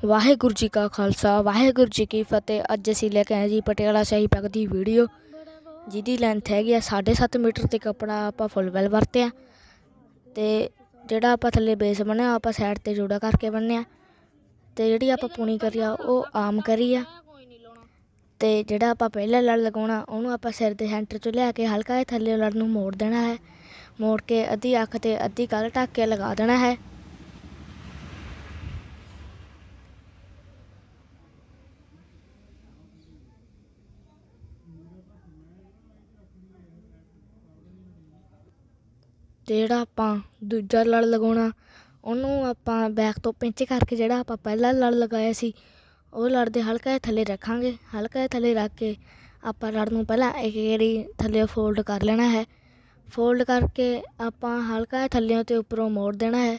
ਵਾਹਿਗੁਰੂ ਜੀ ਕਾ ਖਾਲਸਾ, ਵਾਹਿਗੁਰੂ ਜੀ ਕੀ ਫਤਿਹ। ਅੱਜ ਅਸੀਂ ਲੈ ਕੇ ਆਏ ਜੀ ਪਟਿਆਲਾ ਸ਼ਾਹੀ ਪੱਗ ਦੀ ਵੀਡੀਓ, ਜਿਹਦੀ ਲੈਂਥ ਹੈਗੀ ਆ 7.5 ਮੀਟਰ ਤੇ ਕੱਪੜਾ ਆਪਾਂ ਫੁੱਲ ਵੈਲ ਵਰਤਿਆ ਤੇ ਜਿਹੜਾ ਆਪਾਂ ਥੱਲੇ ਬੇਸ ਬਣਿਆ, ਆਪਾਂ ਸਾਈਡ ਤੇ ਜੋੜਾ ਕਰਕੇ ਬੰਨਿਆ ਤੇ ਜਿਹੜੀ ਆਪਾਂ ਪੂਣੀ ਕਰੀ ਆ, ਉਹ ਆਮ ਕਰੀ ਆ। ਤੇ ਜਿਹੜਾ ਆਪਾਂ ਪਹਿਲਾ ਲੜ ਲਗਾਉਣਾ, ਉਹਨੂੰ ਆਪਾਂ ਸਿਰ ਦੇ ਸੈਂਟਰ ਚੋਂ ਲਿਆ ਕੇ ਹਲਕਾ ਜਿਹਾ ਥੱਲੇ ਲੜ ਨੂੰ ਮੋੜ ਦੇਣਾ ਹੈ। ਮੋੜ ਕੇ ਅੱਧੀ ਅੱਖ ਤੇ ਅੱਧੀ ਗੱਲ ਢੱਕ ਕੇ ਲਗਾ ਦੇਣਾ ਹੈ। ਤੇ ਜਿਹੜਾ ਆਪਾਂ ਦੂਜਾ ਲੜ ਲਗਾਉਣਾ, ਉਹਨੂੰ ਆਪਾਂ ਬੈਕ ਤੋਂ ਪਿੰਚ ਕਰਕੇ ਜਿਹੜਾ ਆਪਾਂ ਪਹਿਲਾਂ ਲੜ ਲਗਾਇਆ ਸੀ, ਉਹ ਲੜ ਦੇ ਹਲਕਾ ਜਿਹਾ ਥੱਲੇ ਰੱਖਾਂਗੇ। ਹਲਕਾ ਜਿਹਾ ਥੱਲੇ ਰੱਖ ਕੇ ਆਪਾਂ ਲੜ ਨੂੰ ਪਹਿਲਾਂ ਇੱਕ ਵਾਰੀ ਥੱਲੇ ਫੋਲਡ ਕਰ ਲੈਣਾ ਹੈ। ਫੋਲਡ ਕਰਕੇ ਆਪਾਂ ਹਲਕਾ ਜਿਹਾ ਥੱਲਿਓਂ ਤੇ ਉੱਪਰੋਂ ਮੋੜ ਦੇਣਾ ਹੈ।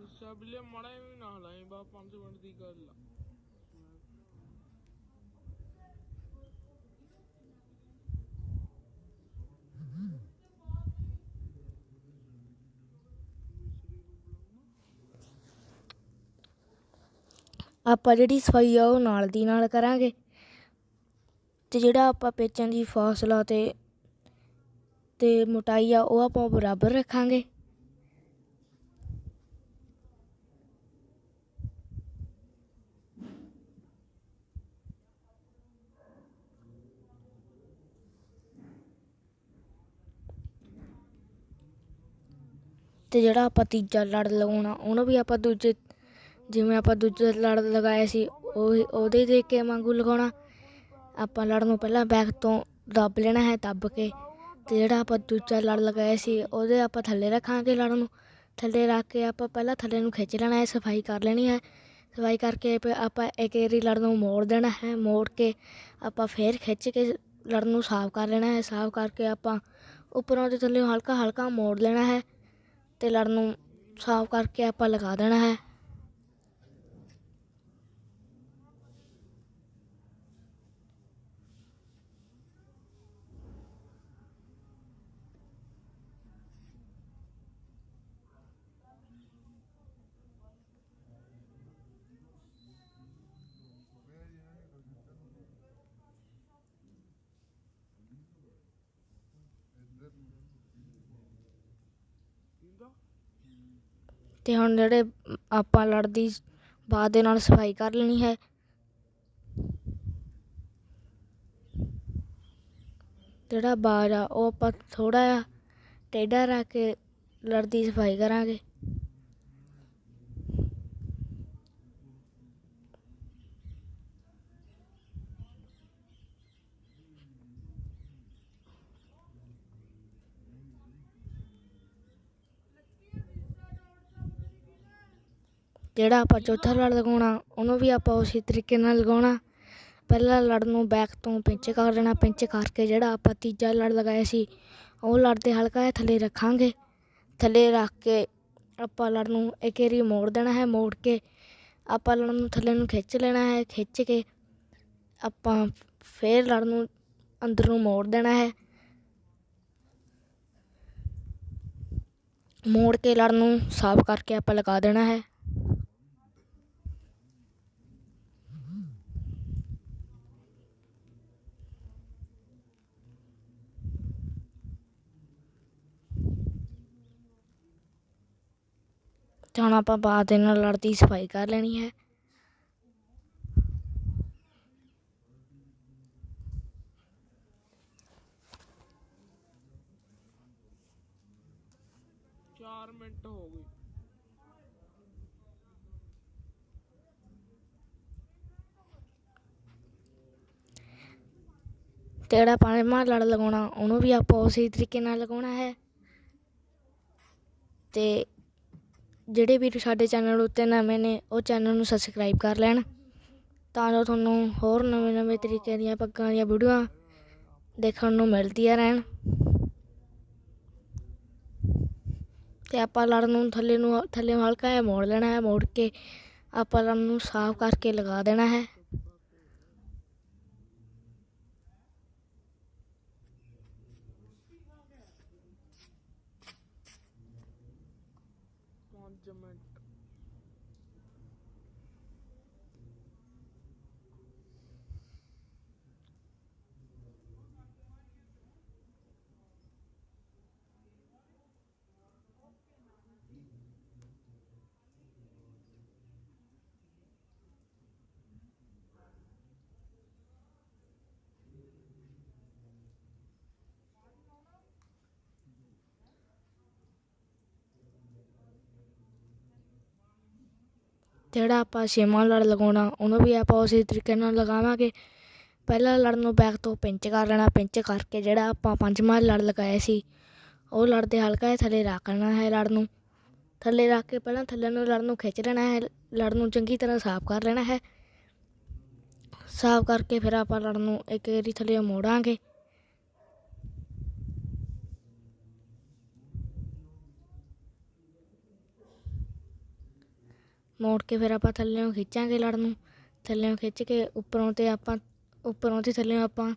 ਹਿੱਸਾ ਬਿੱਲੇ ਮਾੜਾ ਵੀ ਨਾ ਲਾਈ ਬਾ 5 ਮਿੰਟ ਦੀ ਗੱਲ ਆ। ਆਪਾਂ ਜਿਹੜੀ ਸਫ਼ਾਈ ਆ ਉਹ ਨਾਲ ਦੀ ਨਾਲ ਕਰਾਂਗੇ। ਤੇ ਜਿਹੜਾ ਆਪਾਂ ਪੇਚਾਂ ਦੀ ਫਾਸਲਾ ਤੇ ਤੇ ਮੋਟਾਈ ਆ, ਉਹ ਆਪਾਂ ਬਰਾਬਰ ਰੱਖਾਂਗੇ। ਤੇ ਜਿਹੜਾ ਆਪਾਂ ਤੀਜਾ ਲੜ ਲਗਾਉਣਾ ਉਹਨੂੰ ਵੀ ਆਪਾਂ ਦੂਜੇ ਜਿਵੇਂ ਆਪਾਂ ਦੂਜਾ ਲੜ ਲਗਾਇਆ ਸੀ, ਉਹ, ਉਹਦੇ ਦੇ ਕੇ ਵਾਂਗੂ ਲਗਾਉਣਾ। ਆਪਾਂ ਲੜ ਨੂੰ ਪਹਿਲਾਂ ਬੈਕ ਤੋਂ ਦੱਬ ਲੈਣਾ ਹੈ, ਦੱਬ ਕੇ। ਤੇ ਜਿਹੜਾ ਆਪਾਂ ਦੂਜਾ ਲੜ ਲਗਾਇਆ ਸੀ, ਉਹਦੇ ਆਪਾਂ ਥੱਲੇ ਰੱਖਾਂਗੇ ਲੜ ਨੂੰ। ਥੱਲੇ ਰੱਖ ਕੇ ਆਪਾਂ ਪਹਿਲਾਂ ਥੱਲੇ ਨੂੰ ਖਿੱਚ ਲੈਣਾ ਹੈ, ਸਫ਼ਾਈ ਕਰ ਲੈਣੀ ਹੈ। ਸਫ਼ਾਈ ਕਰਕੇ ਆਪਾਂ ਇੱਕ ਏਰੀ ਲੜ ਨੂੰ ਮੋੜ ਦੇਣਾ ਹੈ, ਮੋੜ ਕੇ ਆਪਾਂ ਫੇਰ ਖਿੱਚ ਕੇ ਲੜ ਨੂੰ ਸਾਫ਼ ਕਰ ਲੈਣਾ ਹੈ। ਸਾਫ਼ ਕਰਕੇ ਆਪਾਂ ਉੱਪਰੋਂ ਤੇ ਥੱਲੇ ਹਲਕਾ ਹਲਕਾ ਮੋੜ ਲੈਣਾ ਹੈ ਤੇ ਲੜ ਨੂੰ ਸਾਫ਼ ਕਰਕੇ ਆਪਾਂ ਲਗਾ ਦੇਣਾ ਹੈ। ਅਤੇ ਹੁਣ ਜਿਹੜੇ ਆਪਾਂ ਲੜਦੀ ਬਾਅਦ ਦੇ ਨਾਲ ਸਫ਼ਾਈ ਕਰ ਲੈਣੀ ਹੈ। ਜਿਹੜਾ ਬਾਜ ਆ, ਉਹ ਆਪਾਂ ਥੋੜਾ ਜਿਹਾ ਟੇਢਾ ਰੱਖ ਕੇ ਲੜਦੀ ਸਫ਼ਾਈ ਕਰਾਂਗੇ। ਜਿਹੜਾ ਆਪਾਂ ਚੌਥਾ ਲੜ ਲਗਾਉਣਾ, ਉਹਨੂੰ ਵੀ ਆਪਾਂ ਉਸੇ ਤਰੀਕੇ ਨਾਲ ਲਗਾਉਣਾ। ਪਹਿਲਾ ਲੜ ਨੂੰ ਬੈਕ ਤੋਂ ਪਿੰਚ ਕਰ ਦੇਣਾ, ਪਿੰਚ ਕਰਕੇ ਜਿਹੜਾ ਆਪਾਂ ਤੀਜਾ ਲੜ ਲਗਾਇਆ ਸੀ, ਉਹ ਲੜ ਦੇ ਹਲਕਾ ਜਿਹਾ ਥੱਲੇ ਰੱਖਾਂਗੇ। ਥੱਲੇ ਰੱਖ ਕੇ ਆਪਾਂ ਲੜ ਨੂੰ ਇੱਕ ਏਰੀ ਮੋੜ ਦੇਣਾ ਹੈ, ਮੋੜ ਕੇ ਆਪਾਂ ਲੜ ਨੂੰ ਥੱਲੇ ਨੂੰ ਖਿੱਚ ਲੈਣਾ ਹੈ, ਖਿੱਚ ਕੇ ਆਪਾਂ ਫੇਰ ਲੜ ਨੂੰ ਅੰਦਰ ਨੂੰ ਮੋੜ ਦੇਣਾ ਹੈ। ਮੋੜ ਕੇ ਲੜ ਨੂੰ ਸਾਫ਼ ਕਰਕੇ ਆਪਾਂ ਲਗਾ ਦੇਣਾ ਹੈ। ਤੇ ਹੁਣ ਆਪਾਂ ਬਾਅਦ ਦੇ ਨਾਲ ਲੜ ਦੀ ਸਫ਼ਾਈ ਕਰ ਲੈਣੀ ਹੈ। ਮਿੰਟ ਹੋ ਗਏ। ਪੰਜਵਾਂ ਲੜ ਲਗਾਉਣਾ ਉਹਨੂੰ ਵੀ ਆਪਾਂ ਉਸੇ ਤਰੀਕੇ ਨਾਲ ਲਗਾਉਣਾ ਹੈ। ਤੇ ਜਿਹੜੇ ਵੀਰ ਸਾਡੇ ਚੈਨਲ ਉੱਤੇ ਨਵੇਂ ਨੇ, ਉਹ ਚੈਨਲ ਨੂੰ ਸਬਸਕ੍ਰਾਈਬ ਕਰ ਲੈਣ ਤਾਂ ਜੋ ਤੁਹਾਨੂੰ ਹੋਰ ਨਵੇਂ ਨਵੇਂ ਤਰੀਕੇ ਦੀਆਂ ਪੱਗਾਂ ਦੀਆਂ ਵੀਡੀਓਆਂ ਦੇਖਣ ਨੂੰ ਮਿਲਦੀਆਂ ਰਹਿਣ। ਤੇ ਆਪਾਂ ਲੜ ਨੂੰ ਥੱਲੇ ਨੂੰ, ਥੱਲੇ ਹਲਕਾ ਜਿਹਾ ਮੋੜ ਲੈਣਾ ਹੈ, ਮੋੜ ਕੇ ਆਪਾਂ ਲੜ ਨੂੰ ਸਾਫ਼ ਕਰਕੇ ਲਗਾ ਦੇਣਾ ਹੈ। 5 ਮਿੰਟ ਜਿਹੜਾ ਆਪਾਂ ਛੇਵਾਂ ਲੜ ਲਗਾਉਣਾ, ਉਹਨੂੰ ਵੀ ਆਪਾਂ ਉਸੇ ਤਰੀਕੇ ਨਾਲ ਲਗਾਵਾਂਗੇ। ਪਹਿਲਾਂ ਲੜ ਨੂੰ ਬੈਕ ਤੋਂ ਪਿੰਚ ਕਰ ਲੈਣਾ ਪਿੰਚ ਕਰਕੇ ਜਿਹੜਾ ਆਪਾਂ ਪੰਜਵਾਂ ਲੜ ਲਗਾਇਆ ਸੀ, ਉਹ ਲੜ ਦੇ ਹਲਕਾ ਜਿਹਾ ਥੱਲੇ ਰੱਖ ਲੈਣਾ ਹੈ ਲੜ ਨੂੰ। ਥੱਲੇ ਰੱਖ ਕੇ ਪਹਿਲਾਂ ਥੱਲੇ ਨੂੰ ਲੜ ਨੂੰ ਖਿੱਚ ਲੈਣਾ ਹੈ, ਲੜ ਨੂੰ ਚੰਗੀ ਤਰ੍ਹਾਂ ਸਾਫ਼ ਕਰ ਲੈਣਾ ਹੈ। ਸਾਫ਼ ਕਰਕੇ ਫਿਰ ਆਪਾਂ ਲੜ ਨੂੰ ਇੱਕ ਵਾਰੀ ਥੱਲੇ ਮੋੜਾਂਗੇ। ਮੋੜ ਕੇ ਫਿਰ ਆਪਾਂ ਥੱਲੇੋਂ ਖਿੱਚਾਂਗੇ ਲੜ ਨੂੰ। ਥੱਲੇੋਂ ਖਿੱਚ ਕੇ ਉੱਪਰੋਂ ਤੇ ਆਪਾਂ, ਉੱਪਰੋਂ ਤੇ ਥੱਲੇੋਂ ਆਪਾਂ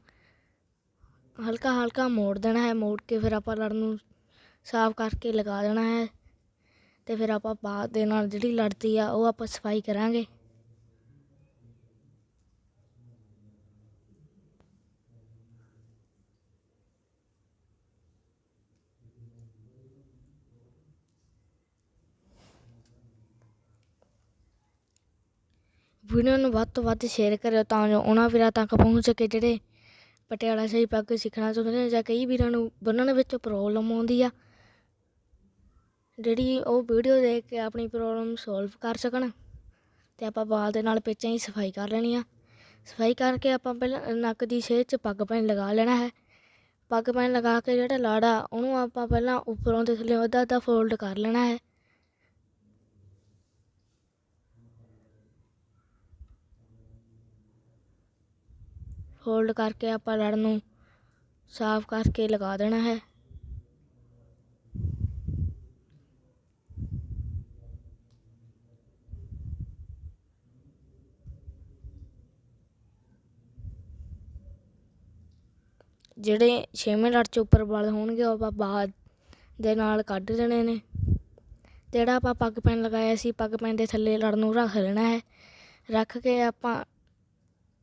ਹਲਕਾ ਹਲਕਾ ਮੋੜ ਦੇਣਾ ਹੈ। ਮੋੜ ਕੇ ਫਿਰ ਆਪਾਂ ਲੜ ਨੂੰ ਸਾਫ਼ ਕਰਕੇ ਲਗਾ ਦੇਣਾ ਹੈ। ਤੇ ਫਿਰ ਆਪਾਂ ਬਾਅਦ ਦੇ ਨਾਲ ਜਿਹੜੀ ਲੜਦੀ ਆ ਉਹ ਆਪਾਂ ਸਫ਼ਾਈ ਕਰਾਂਗੇ। ਵੀਡੀਓ ਨੂੰ ਵੱਧ ਤੋਂ ਵੱਧ ਸ਼ੇਅਰ ਕਰਿਓ ਤਾਂ ਜੋ ਉਹਨਾਂ ਵੀਰਾਂ ਤੱਕ ਪਹੁੰਚ ਸਕੇ ਜਿਹੜੇ ਪਟਿਆਲਾ ਸ਼ਾਹੀ ਪੱਗ ਸਿੱਖਣਾ ਚਾਹੁੰਦੇ ਨੇ ਜਾਂ ਕਈ ਵੀਰਾਂ ਨੂੰ ਬੰਨਣ ਵਿੱਚ ਪ੍ਰੋਬਲਮ ਆਉਂਦੀ ਆ। ਜਿਹੜੀ ਉਹ ਵੀਡੀਓ ਦੇਖ ਕੇ ਆਪਣੀ ਪ੍ਰੋਬਲਮ ਸੋਲਵ ਕਰ ਸਕਣ ਤੇ ਆਪਾਂ ਵਾਲ ਦੇ ਨਾਲ ਪੇਚਾਂ ਹੀ ਸਫ਼ਾਈ ਕਰ ਲੈਣੀ ਆ। ਸਫ਼ਾਈ ਕਰਕੇ ਆਪਾਂ ਪਹਿਲਾਂ ਨੱਕ ਦੀ ਛੇਦ 'ਚ ਪੱਗ ਪੈਨ ਲਗਾ ਲੈਣਾ ਹੈ। ਪੱਗ ਪੈਨ ਲਗਾ ਕੇ ਜਿਹੜਾ ਲਾੜਾ ਉਹਨੂੰ ਆਪਾਂ ਪਹਿਲਾਂ ਉੱਪਰੋਂ ਤੇ ਥੱਲੇ ਅੱਧਾ ਅੱਧਾ ਫੋਲਡ ਕਰ ਲੈਣਾ ਹੈ। ਫੋਲਡ ਕਰਕੇ ਆਪਾਂ ਲੜ ਨੂੰ ਸਾਫ਼ ਕਰਕੇ ਲਗਾ ਦੇਣਾ ਹੈ। ਜਿਹੜੇ ਛੇਵੇਂ ਲੜ ਚ ਉੱਪਰ ਵਾਲ ਹੋਣਗੇ, ਉਹ ਆਪਾਂ ਬਾਅਦ ਦੇ ਨਾਲ ਕੱਢ ਦੇਣੇ ਨੇ। ਜਿਹੜਾ ਆਪਾਂ ਪੱਗ ਪੈਨ ਲਗਾਇਆ ਸੀ, ਪੱਗ ਪੈਨ ਦੇ ਥੱਲੇ ਲੜ ਨੂੰ ਰੱਖ ਲੈਣਾ ਹੈ। ਰੱਖ ਕੇ ਆਪਾਂ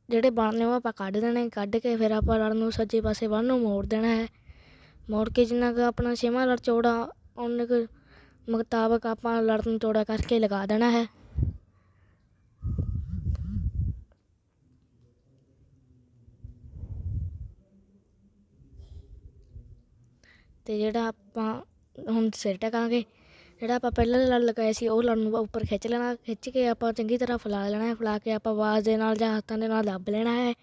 ਜਿਹੜੇ ਬਣ ਨੇ ਉਹ ਆਪਾਂ ਕੱਢ ਦੇਣੇ, ਕੱਢ ਕੇ ਫਿਰ ਆਪਾਂ ਲੜ ਨੂੰ ਸੱਜੇ ਪਾਸੇ ਵੱਲ ਨੂੰ ਮੋੜ ਦੇਣਾ ਹੈ। ਮੋੜ ਕੇ ਜਿੰਨਾ ਕੁ ਆਪਣਾ ਛੇਵਾਂ ਲੜ ਚੌੜਾ ਉਨੇ ਕੁ ਮੁਤਾਬਕ ਆਪਾਂ ਲੜ ਨੂੰ ਚੌੜਾ ਕਰਕੇ ਲਗਾ ਦੇਣਾ ਹੈ। ਤੇ ਜਿਹੜਾ ਆਪਾਂ ਹੁਣ ਸਿਰ ਟਕਾਂਗੇ ਜਿਹੜਾ ਆਪਾਂ ਪਹਿਲਾਂ ਲੜ ਲਗਾਇਆ ਸੀ, ਉਹ ਲੜ ਨੂੰ ਉੱਪਰ ਖਿੱਚ ਲੈਣਾ, ਖਿੱਚ ਕੇ ਆਪਾਂ ਚੰਗੀ ਤਰ੍ਹਾਂ ਫੈਲਾ ਲੈਣਾ ਹੈ, ਫੈਲਾ ਕੇ ਆਪਾਂ ਆਵਾਜ਼ ਦੇ ਨਾਲ ਜਾਂ ਹੱਥਾਂ ਦੇ ਨਾਲ ਦੱਬ ਲੈਣਾ ਹੈ।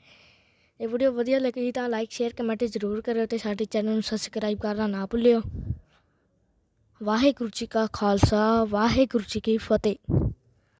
ਇਹ ਵੀਡੀਓ ਵਧੀਆ ਲੱਗੀ ਤਾਂ ਲਾਈਕ ਸ਼ੇਅਰ ਕਮੈਂਟ ਜ਼ਰੂਰ ਕਰਿਓ ਤੇ ਸਾਡੇ ਚੈਨਲ ਨੂੰ ਸਬਸਕ੍ਰਾਈਬ ਕਰਨਾ ਨਾ ਭੁੱਲਿਓ। ਵਾਹਿਗੁਰੂ ਜੀ ਕਾ ਖਾਲਸਾ, ਵਾਹਿਗੁਰੂ ਜੀ ਕੀ ਫਤਿਹ।